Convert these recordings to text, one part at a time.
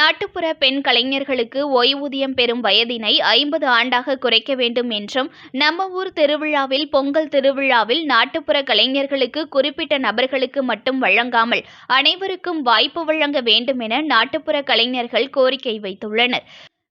நாட்டுப்புற பெண் கலைஞர்களுக்கு ஓய்வூதியம் பெறும் வயதினை ஐம்பது ஆண்டாக குறைக்க வேண்டும் என்றும் நம்ம ஊர் திருவிழாவில் பொங்கல் திருவிழாவில் நாட்டுப்புற கலைஞர்களுக்கு குறிப்பிட்ட நபர்களுக்கு மட்டும் வழங்காமல் அனைவருக்கும் வாய்ப்பு வழங்க வேண்டும் என நாட்டுப்புற கலைஞர்கள் கோரிக்கை வைத்துள்ளனர்.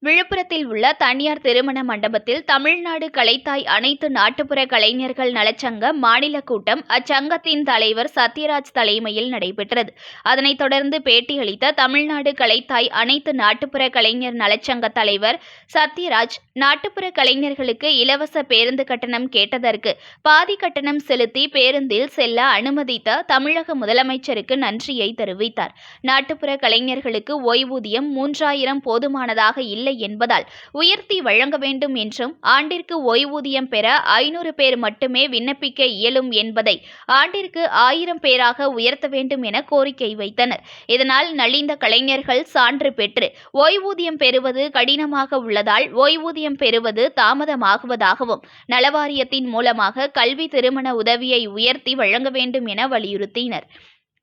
விழுப்புரத்தில் உள்ள தனியார் திருமண மண்டபத்தில் தமிழ்நாடு கலைத்தாய் அனைத்து நாட்டுப்புற கலைஞர்கள் நலச்சங்க மாநில கூட்டம் அச்சங்கத்தின் தலைவர் சத்யராஜ் தலைமையில் நடைபெற்றது. அதனைத் தொடர்ந்து பேட்டியளித்த தமிழ்நாடு கலைத்தாய் அனைத்து நாட்டுப்புற கலைஞர் நலச்சங்க தலைவர் சத்யராஜ் நாட்டுப்புற கலைஞர்களுக்கு இலவச பேருந்து கட்டணம் கேட்டதற்கு பாதி கட்டணம் செலுத்தி பேருந்தில் செல்ல அனுமதித்த தமிழக முதலமைச்சருக்கு நன்றியை தெரிவித்தார். நாட்டுப்புற கலைஞர்களுக்கு ஓய்வூதியம் மூன்றாயிரம் போதுமானதாக இல்லை என்பதால் உயர்த்தி வழங்க வேண்டும் என்றும் ஆண்டிற்கு ஓய்வூதியம் பெற ஐநூறு பேர் மட்டுமே விண்ணப்பிக்க இயலும் என்பதை ஆண்டிற்கு ஆயிரம் பேராக உயர்த்த வேண்டும் என கோரிக்கை வைத்தனர். இதனால் நலிந்த கலைஞர்கள் சான்று பெற்று ஓய்வூதியம் பெறுவது கடினமாக உள்ளதால் ஓய்வூதியம் பெறுவது தாமதமாகுவதாகவும் நலவாரியத்தின் மூலமாக கல்வி திருமண உதவியை உயர்த்தி வழங்க வேண்டும் என வலியுறுத்தினர்.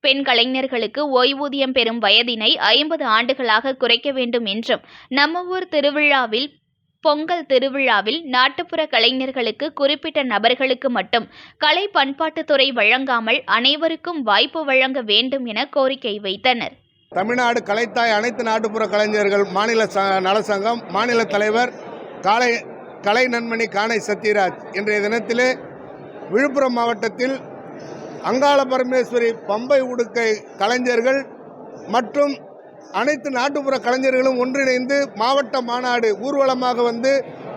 பெண் கலைஞர்களுக்கு ஓய்வூதியம் பெறும் வயதினை ஐம்பது ஆண்டுகளாக குறைக்க வேண்டும் என்றும் நம்ம ஊர் திருவிழாவில் பொங்கல் திருவிழாவில் நாட்டுப்புற கலைஞர்களுக்கு குறிப்பிட்ட நபர்களுக்கு மட்டும் கலை பண்பாட்டுத்துறை வழங்காமல் அனைவருக்கும் வாய்ப்பு வழங்க வேண்டும் என கோரிக்கை வைத்தனர். தமிழ்நாடு கலைத்தாய் அனைத்து நாட்டுப்புற கலைஞர்கள் மாநில ச நலசங்கம் மாநில தலைவர் காலை கலை நன்மணி கானை சத்யராஜ் இன்றைய தினத்திலே விழுப்புரம் மாவட்டத்தில் அங்காள பரமேஸ்வரி பம்பை உடுக்கை கலைஞர்கள் மற்றும் அனைத்து நாட்டுப்புற கலைஞர்களும் ஒன்றிணைந்து மாவட்ட மாநாடு ஊர்வலமாக வந்து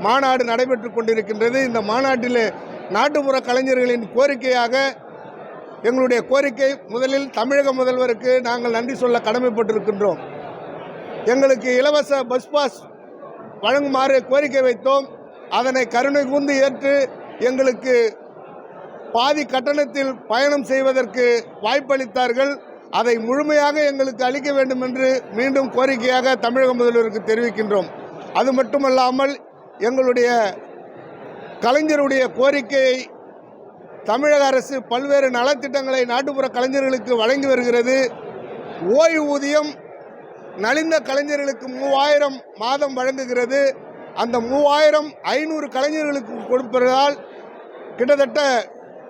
மாநாடு நடைபெற்று கொண்டிருக்கின்றது. இந்த மாநாட்டிலே நாட்டுப்புற கலைஞர்களின் கோரிக்கையாக எங்களுடைய கோரிக்கை முதலில் தமிழக முதல்வருக்கு நாங்கள் நன்றி சொல்ல கடமைப்பட்டிருக்கின்றோம். எங்களுக்கு இலவச பஸ் பாஸ் வழங்குமாறு கோரிக்கை வைத்தோம். அதனை கருணை கூர்ந்து ஏற்று எங்களுக்கு பாதி கட்டணத்தில் பயணம் செய்வதற்கு வாய்ப்பளித்தார்கள். அதை முழுமையாக எங்களுக்கு அளிக்க வேண்டும் என்று மீண்டும் கோரிக்கையாக தமிழக முதல்வருக்கு தெரிவிக்கின்றோம். அது மட்டுமல்லாமல் எங்களுடைய கலைஞருடைய கோரிக்கையை தமிழக அரசு பல்வேறு நலத்திட்டங்களை நாட்டுப்புற கலைஞர்களுக்கு வழங்கி வருகிறது. ஓய்வூதியம் நலிந்த கலைஞர்களுக்கு மூவாயிரம் மாதம் வழங்குகிறது. அந்த மூவாயிரம் ஐநூறு கலைஞர்களுக்கு கொடுப்பதால் கிட்டத்தட்ட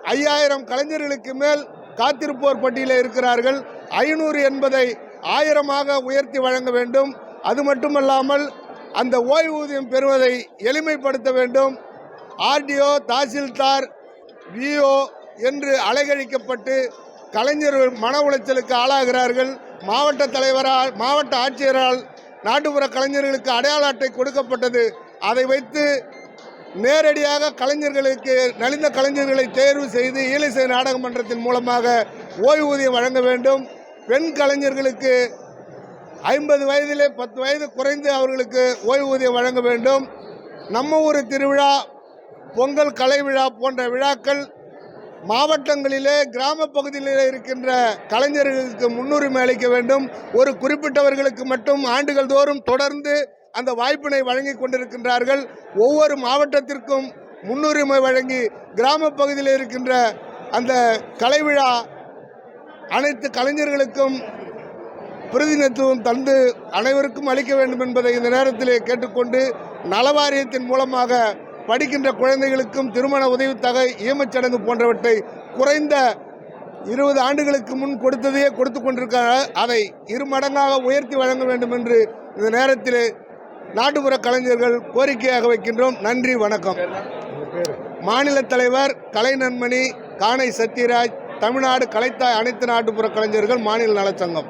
ஐயாயிரம் கலைஞர்களுக்கு மேல் காத்திருப்போர் பட்டியலில் இருக்கிறார்கள். ஐநூறு என்பதை ஆயிரமாக உயர்த்தி வழங்க வேண்டும். அது மட்டுமல்லாமல் அந்த ஓய்வூதியம் பெறுவதை எளிமைப்படுத்த வேண்டும். ஆர்டிஓ தாசில்தார் விஓ என்று அலைகழிக்கப்பட்டு கலைஞர்கள் மன உளைச்சலுக்கு ஆளாகிறார்கள். மாவட்ட தலைவரால் மாவட்ட ஆட்சியரால் நாட்டுப்புற கலைஞர்களுக்கு அடையாள அட்டை கொடுக்கப்பட்டது. அதை வைத்து நேரடியாக கலைஞர்களுக்கு நலிந்த கலைஞர்களை தேர்வு செய்து ஈழிசை நாடகமன்றத்தின் மூலமாக ஓய்வூதியம் வழங்க வேண்டும். பெண் கலைஞர்களுக்கு ஐம்பது வயதிலே பத்து வயது குறைந்து அவர்களுக்கு ஓய்வூதியம் வழங்க வேண்டும். நம்ம ஊர் திருவிழா பொங்கல் கலை விழா போன்ற விழாக்கள் மாவட்டங்களிலே கிராம பகுதிகளிலே இருக்கின்ற கலைஞர்களுக்கு முன்னுரிமை அளிக்க வேண்டும். ஒரு குறிப்பிட்டவர்களுக்கு மட்டும் ஆண்டுகள் தோறும் தொடர்ந்து அந்த வாய்ப்பினை வழங்கி கொண்டிருக்கின்றார்கள். ஒவ்வொரு மாவட்டத்திற்கும் முன்னுரிமை வழங்கி கிராம பகுதியில் இருக்கின்ற அந்த கலை விழா அனைத்து கலைஞர்களுக்கும் பிரதிநிதித்துவம் தந்து அனைவருக்கும் அளிக்க வேண்டும் என்பதை இந்த நேரத்திலே கேட்டுக்கொண்டு நலவாரியத்தின் மூலமாக படிக்கின்ற குழந்தைகளுக்கும் திருமண உதவித்தொகை ஈமச்சடங்கு போன்றவற்றை குறைந்த இருபது ஆண்டுகளுக்கு முன் கொடுத்ததையே கொடுத்து கொண்டிருக்கிறார் அதை இரு மடங்காக உயர்த்தி வழங்க வேண்டும் என்று இந்த நேரத்தில் நாட்டுப்புற கலைஞர்கள் கோரிக்கையாக வைக்கின்றோம். நன்றி வணக்கம். மாநில தலைவர் கலை நன்மணி கானை சத்யராஜ் தமிழ்நாடு கலைத்தாய் அனைத்து நாட்டுப்புற கலைஞர்கள் மாநில நலச்சங்கம்.